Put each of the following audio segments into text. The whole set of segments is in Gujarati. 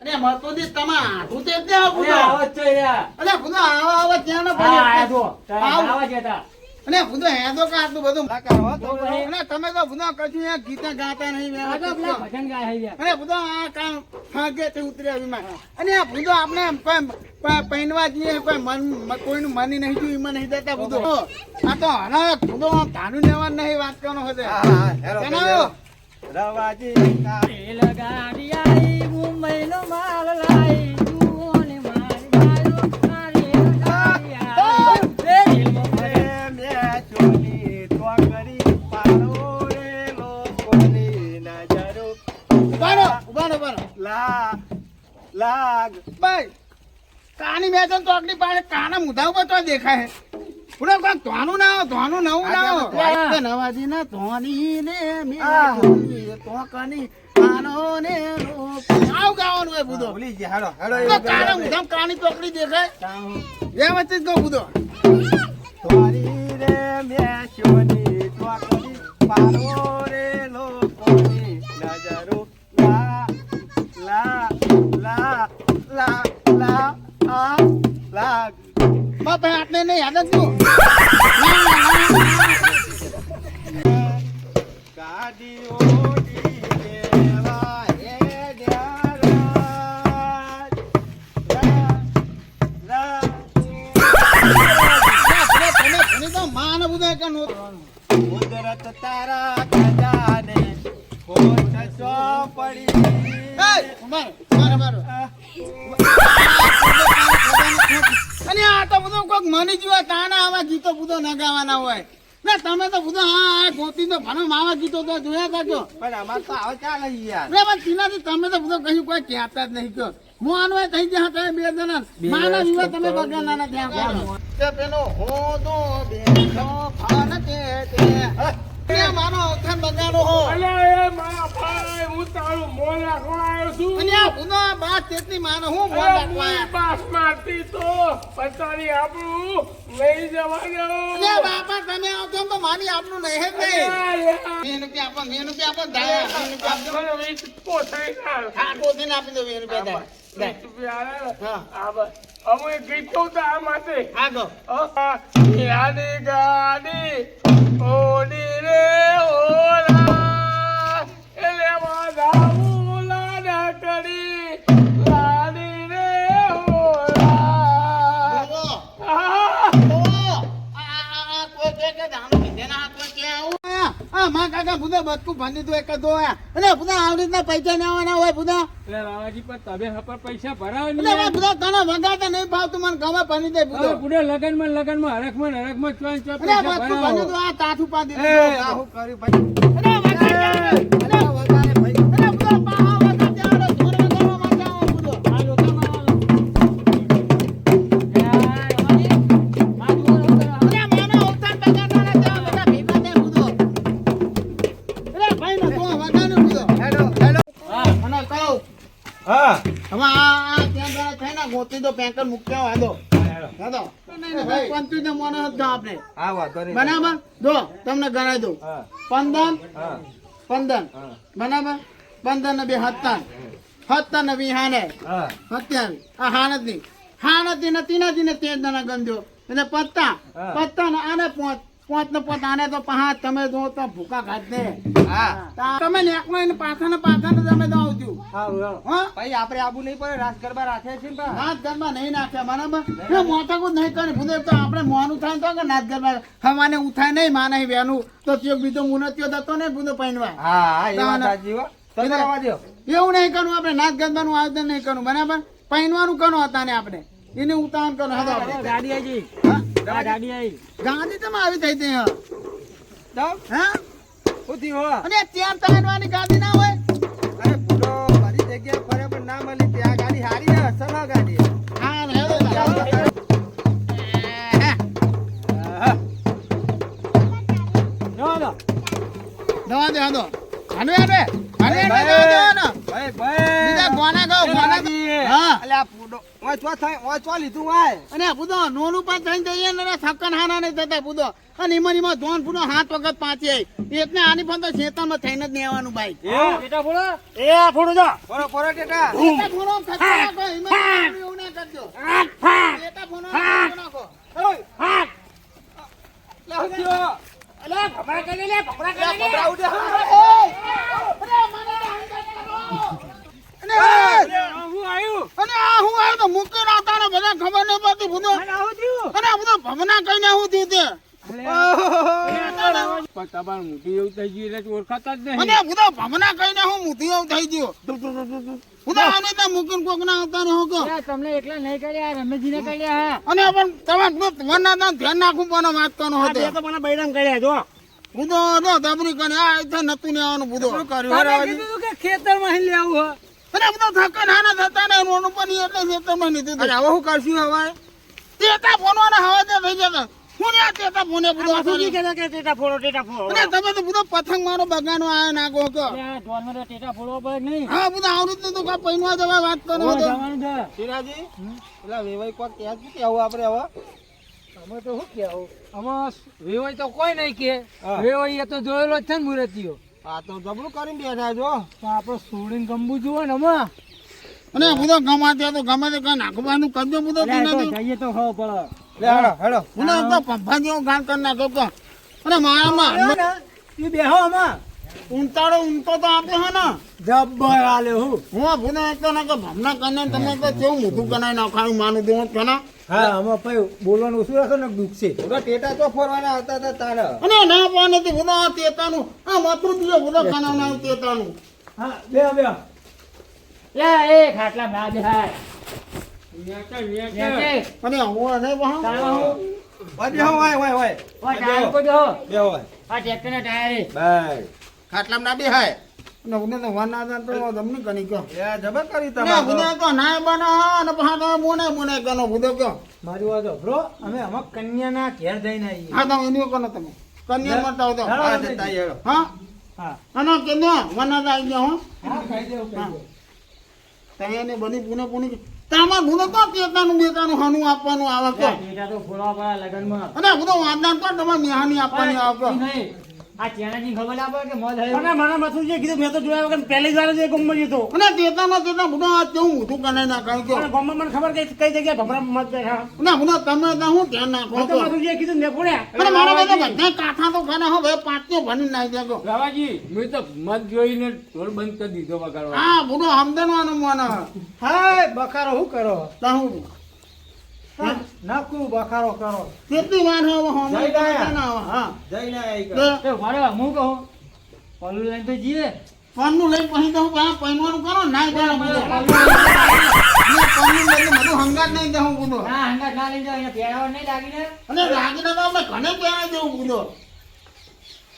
અને મતોદી તમે આઠું તે જ આવું અરે તો. આવો જ છે યાર. અલે ભૂતો આવા આવા ત્યાં ન હા, આ જો. આવા. છે અને ભૂતો હેદો કે આટલું બધું ના હો તો. તો અને તમે તો ભૂતો કશું અહીંયા ગીતા ગાતા નહીં આ તો પેલા ભજન ગાય છે યાર. અને ભૂતો આ કામ ભાગે તે ઉતર્યા વિમાન અને આ ભૂતો આપણે કોઈ જઈએ કોઈ મન કોઈનું મની નહીં જોયું એમાં નહીં દેતા ભૂતો આ તો હરા ભૂતો તાનું ધાનું લેવાનું નહીં વાત કરવાનો મુંબઈનો ભાઈ કાની મેં તો તોકડી પાડે કાના મુધા ઉપર તો દેખાય પૂરો કોઈ તોનું ના તોનું નવું ના નવાજી ના તોની ને મે. ધોની, કાનો ને. આવું ગાવાનું હોય બુધો. તો કાના મુધામ કાની ચોકડી દેખાય? વ્યવસ્થિત કહું બુધો. તોરી રે મે જ તું તમે ભણી તો માં ને બધા કે નો કુદરત તારા ખજાને ખોટ સો પડી કોઈક મની જીવા તાના આવા ગીતો બધો ન ગાવાના હોય. ના તમે તો બધો હા હા ગોતી તો ભણો આવા ગીતો તો જોયા કરજો. પણ અમાર તો આવ ચાલે યાર રે પણ તીનાથી તમે તો બધો કશું કોઈ કહેતા જ નહીં કયો. હું આનો થઈ ગયા તમે બે જણા. માના જીવા તમે બગાના ના ત્યાં પેલો હોદો બેઠો ફાન તે તે તે માનો ઓખાન બગાડો હો અને આ ભૂનો બાસ તેટલી માનો હું મોં રાખવા અરે બાપા તમે આવતો તો મારી આપણું નહીં જ નહીં. રૂપિયા આપો વીસ રૂપિયા આપો દાયા વીસ રૂપિયા આપો હા કોથીને આપી દો વીસ રૂપિયા દાયા. હા. અમે ગીતો તો માટે. હા ગો ગાડી. ઓડી રે ઓલા આ, માં કાકા ભૂદા બચકું ભાંધી તું એક દો. અરે ભૂદા આવી રીતના પૈસા ના આવવાના હોય ભૂદા. એટલે બાવાજી પણ તમે હપર પૈસા ભરાવ. ભાઈ ભૂદા તને વગાડતા નહીં ભાવતું મને ગમે ભાંધી દે હવે ભૂદો લગનમાં લગનમાં હરખમાં હરખમાં અરે ચોપ બચકું ભણી ભાંધી તું આ તાઠું પાડી દે આ હું કર્યું ભાઈ. હા. હવે આ આ ત્યાં જરા થઈને ગોતી દો પેન્કર મૂક્યા હોય દો. પંચું ને જ દો આપણે હા વાંધો નહીં. બરાબર દો તમને ગણાઈ દઉં. પંદર? પંદર. હા. બરાબર પંદર ને બે ને વી હાને. હા. આ હાનતની હાનતની ને તીનાથી ગમજો એટલે પત્તા. પત્તા ને આને પોંચ. પોંચ ને પોંચ આને તો પાંચ તમે જો તો ભૂકા ખાત દે તમે નેકમાં એને પાછા ને પાછા ને તમે તો આવજો સારું હેલો. હા? ભાઈ આપણે આબુ નહીં પડે રાસ ગરબા રાખે છે ને ગરબા નહીં નાખ્યા બરાબર? એ મોટાકું નહીં કરે. ભૂદેવ તો આપણે મોનું થાય તો કે નાચ ગરબા. હવાને ઉઠાય નહીં માને વેનું. તો ત્યો બીજો મુનત્યો થતો ને ભૂદો પહેરવા હા હા એ ના, વાત ના. સાચી હો. તો તો આવવા દ્યો. એવું નહીં કરવું આપણે. નાચ ગરબાનું આયોજન નહીં કરવું બરાબર? પહેરવાનું કરવું હતા ને આપણે. એને ઉતાવળ કરો ગાડી આવી હા? ગાડી આવી. ગાંધી તમે આવી થઈ હતી હા હા? શું હો? અને ત્યાં પહેરવાની ગાડી ના હોય. અરે ભૂલો બધી જગ્યાએ ફરે પણ ના મળી. ત્યાં ગાડી હારી ને અસલ ગાડી હા હેડો ચાલો. હા. જો લો. દવા દે હાલો હાલો. હેડે ભાઈ, ભાઈ બીજા ગોના ગાઓ ગોના હા. અલે અલ્યા ચો થાય ઓય ચો લીધું હોય અને બુદો નોનું પણ થઈને જઈએ ને થક્કન હાના નહીં થતા બુદો અને એમાં એમાં ધોન ફૂનો હાથ વખત પાંચે એટલે આની પણ તો શેતાનમાં થઈને જ નહીં આવવાનું બાઈક બેટા બોલો એ ફોડું જો પોરો પોરો ટેટા ખર્ચો નાખો એમાં એવું ના કરજો ફોનો ખર્ચો નાખો લે હું થયો અલે ભમરા કરી લે ભમરા કરી લે ભમરા ઉડે અરે મને તો હંગાત કરો. અને હું આવ્યું અને તો મૂકી રાતા ને બધા ખબર નહીં પડતી બુધો અને આ બધું ભમના કઈને હું થયું તે. પણ તમારું મોઢું એટલે અને બુધો ના નતું ને થકા નાના થતા ને રોડ ઉપર એટલે ખેતરમાં અને હવે શું કરશું હવે તેતા ફોનવાના હવા તે થઈ જતા. આ તેતા ફોને બધો શું કહેતા કે તેતા ફોડો તેતા ફોડો. અને તમે તો બધો પતંગ મારો બગાનો આ નાખો કે જોનમાં તો તેતા ફોડો પડે નહીં? હા બધું આવડું તો કા પૈનવા જવા વાત કરો તો જવાનું છે. શિરાજી પેલા વેવાઈ કોક ત્યાં શું કેવું આપણે હવે? અમે તો શું કહેવું આમાં વેવાઈ તો કોઈ નહીં કે. વેવાઈ એ તો જોયેલો જ છે ને મૂર્તિઓ. આ તો જબરું કરીને બેઠા જો તો આપણે સોડીને ગમવું જુઓ ને હમણાં. અને બધો ગમા ત્યાં તો ગમે તે કઈ નાખવાનું કરજો હું તો જઈએ તો ખબર પડે. લે હેડો હેડો. હું તો પંફા જેવો ગાન કરી નાખો તો અને મારામાં એ બેહો આમાં ઊંટાડો ઊંટો તો આપે હે ને. જબ્બર આલે હું. હું ભૂને એક તો ના કે ભમના કરીને તમે તો કેવું મોટું કનાઈ નાખાયું માનું દેવું કે ના હા આમાં ભાઈ બોલવાનું ઓછું રાખો ને દુઃખ છે. બધા ટેટા તો ફોરવાના હતા હતા તારા. અને ના પા નથી બધા આ તેતાનું આ માતૃ દીએ બધો કનાવના ટેટાનું. હા બે બે લે એ ખાટલા ના બે હાય અને હું અને વહા? ઓય બેહો વાય વાય વાય. બે હોય બાય. ખાટલામાં ના બેહાય. અને ઉને તો વન ના તો જમની કની કયો એ જબર કરી અને તમારે તો. નાય બના અને પહા તો મોને મોને કનો બુદો કયો મારી વાત બ્રો અમે આમાં કન્યાના ઘેર જઈને આવીએ. હા તો એની કનો તમે. કન્યા મળતા તો. હા. જતા હેડો હા? હા. અને કેનો વન ના આવી ગયો હા. કહી દેવું કહી દેવું તમે બની પુને પુને તામા બુને તો તેતાનું બેતાનું હાનું આપવાનું આવે કે તો ફોડવા પડે લગનમાં. અને બધો વાદના પર તમે મેહાની આપવાની આવે કે આ ચેનાજી ખબર ના પડે કે મોજ મને મને મથું જે કીધું મેં તો જોયા વગર પહેલી જ વાર જ એ ગમમાં જતો અને તેતામાં તેતા બધો આ કેવું ઊંધું કનાઈ ના કઈ કયો ગમમાં મને ખબર કઈ કઈ જગ્યાએ ભમરા મત બેઠા અને બધો તમે તો હું ધ્યાન નાખો મેં તો મથું જે કીધું મેં ફોડ્યા. અને મારા બધા બધા કાંઠા તો ખાના હો ભાઈ ભણી નાખી દેગો રાવાજી મેં તો મત જોઈને ઢોલ બંધ કરી દીધો વગાડવા. હા બધો હમદનવાનું મને. હાય બકારો શું કરો? તાહું નાખું બખારો કરો કેટલી વાર હવે હમણાં જઈ ગયા. ના. હા જઈને આવી તો એ હું કહું પલ્લુ લઈને તો જઈએ પન્નું લઈને પછી તો હું પૈનવાનું કરો ના. ને પન્નું લઈને બધું હંગાત નહીં દેવું બધું. ના હંગાત ના લઈને જાઓ અહીંયા પહેરાવા નહીં લાગીને અને લાગીને તો ઘણે પહેરાઈ દેવું બધું.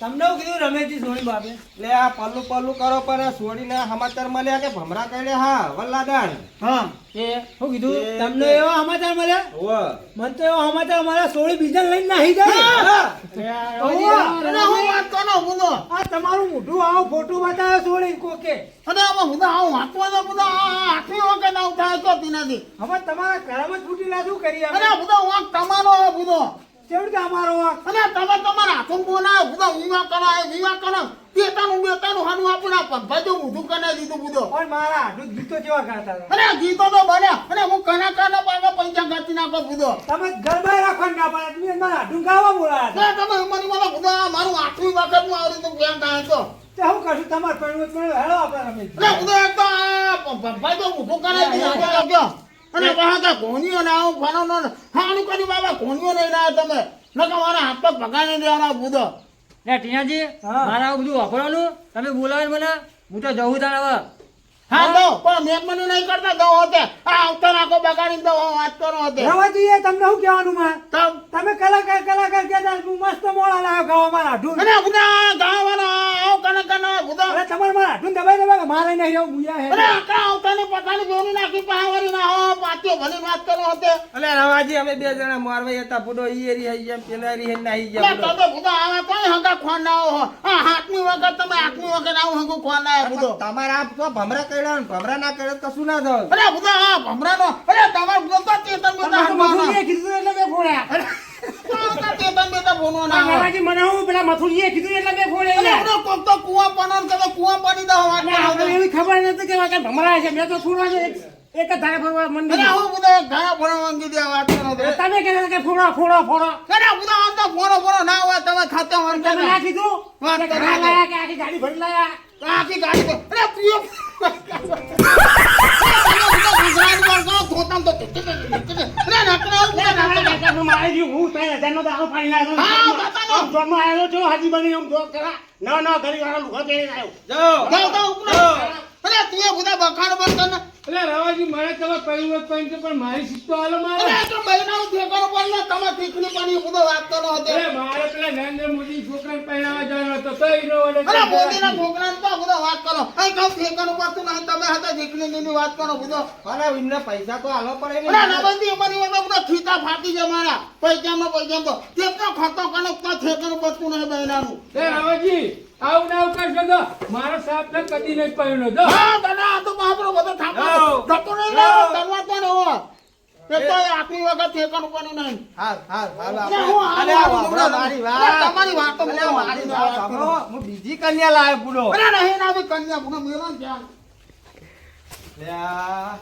તમને હું કીધું રમેશજી સોની બાપે. લે આ પલ્લું પલ્લું કરો પર છોડીને સમાચાર મળ્યા કે ભમરા કરે હા વલ્લાદાણ હા. એ શું કીધું તમને એવો સમાચાર મળ્યા? મને તો એવો સમાચાર મળ્યા સોળી બીજા લઈને નાહી જાય. હું. વાત કરો બધું. આ તમારું મોઢું આવો ફોટો બતાવે સોળી કોકે. અને આમાં બધું આવું વાંચવાનો તો. આખી વખત આવું થાય તો તેનાથી. હવે તમારા ઘરમાં છૂટી લાજુ કરી અરે બધો વાંક તમારો હે બધો. કેવું અમારો વાંક? અને તમે તમારા હાથમાં બોલાવો, બધો વિવાહ કરાય, વિવાહ કરો. તેતાનું બેતાનું હાનું આપણે આ પંપાજો ઊંધું કને દીધું બધું. પણ મારા હાથું ગીતો જેવા ગાતા હતા? અને ગીતો તો બન્યા અને હું કલાકારના પાછા પૈસા ગાતી નાખો બધો. તમે ગરબા રાખો ને પાડે. તમે મારા હાથું ગાવા બોલાયા ના તમે અમારી મને બધો મારું આઠમી વખત હું આવરી તું બેન થાય તો. તે હું કશું તમારે પણ જ આપણે એટલે બધો એક તો તો ઊંધું કને દીધું. અને કે ઘોનીઓ ને આવું ફલાણો ને હાનું કર્યું બાબા? ઘોનીઓ નહીં રહ્યા તમે. નકર મારા હાથ પગ ભગાડી દેવાના બુધો. ને ટીનાજી હા. મારે આવું બધું વાપરવાનું? તમે બોલાવે મને. હું તો જવું તાર હવે. હા દો પણ મહેરબાની નહીં કરતા દો હોતે. આ આવતા નાખો બગાડી દો વાત કરો હોતે. રવા જોઈએ તમને શું કહેવાનું માં? તમે કલાકાર કલાકાર કહેતા હું મસ્ત મોળા લાવ્યો ગાવા મારા ઢૂન અને બધા ગાવાના આવ કને કને બધા. અરે તમાર મારા ઢૂન દબાઈ દબાઈ મારે નહીં રહેવું? મુયા હે અરે આખા આવતાની પોતાની જોડી નાખી પાવરી ના હો. પાત્યો ભલી વાત કરો હતે. અલે રવાજી અમે બે જણા મારવાઈ હતા પૂડો ઈ એરી આવી ગયા પેલા એરી હે નાઈ ગયા તમે બધા આવા કોઈ હગા ખોનાઓ હો? આ હાથમી વખત તમે આઠમી વખત આવું હગું ખોનાય ના બધો તમારા આપ તો ભમરા કઈડા ને ભમરા ના કઈડા કશું ના થાય. અરે બધા આ ભમરાનો અરે તમાર બોલતા ચેતન બેતા મથુરજીએ કીધું એટલે મેં ફોડ્યા ચેતન ના. મને હું પેલા કીધું એટલે. કોક તો કૂવા પાનો ને કદો કૂવા પાડી દો વાત એવી ખબર નથી કે વાંકે ભમરા છે મેં તો છોડવા છે એક જ ધારે ફરવા મંદિર. અરે હું બધા ઘણા વાત કરો તમે કહેતા કે ફોડો ફોડો ફોડો. અરે બધા આમ તો ફોનો ના હોય તમે ખાતે તમે ના કીધું વાત કરો. લાયા કે આખી ગાડી ભરી લાયા. આખી ગાડી અરે અરે કરા ના ના ઘડી વાળા લુગા પહેરીને આવ્યો. તું બધા બખાડ બંધ કર એટલે રાવાજી મારે તમે પહેલું વખત પહેર્યું છે, પણ મારી સીટ તો હાલો મારે. અરે તો બહેનાનો ઠેકાણું પણ ને તમે તીખની પાણી બધો વાત કરો હતો અરે મારે પેલા નરેન્દ્ર મોદી છોકરાને પહેરાવા જવાનો હતો તો ઈ નો વડે અરે મોદીના છોકરાને તો બધો વાત કરો. અહીં કહું ઠેકાણું પડતું નહીં તમે હતા દીકરી ની વાત કરો બધો. અરે એમને પૈસા તો હાલો પડે ને અરે નબંધી અમારી વગર બધો ખીતા ફાટી જાય મારા. પૈસામાં પૈસા તો તે તો ખર્ચો કરો તો ઠેકાણું પડતું નહીં બહેનાનું. એ રવાજી આવું ના આવું કરશો તો મારો સાપ ને કદી નહીં પહેર્યો જો. હા તને આ તો બાપરો બધો થાપો. જતો નહીં લેવો તો ન હો તે તો આખી વખત ઠેકાણું પડ્યું નહીં. હાલ હાલ હાલ હું અરે આ આ મારી વાત. તમારી વાત તો મને મારી મારી વાત હું બીજી કન્યા લાવ્યો પૂરો અરે નહીં ના કન્યા ને ત્યાં લ્યા.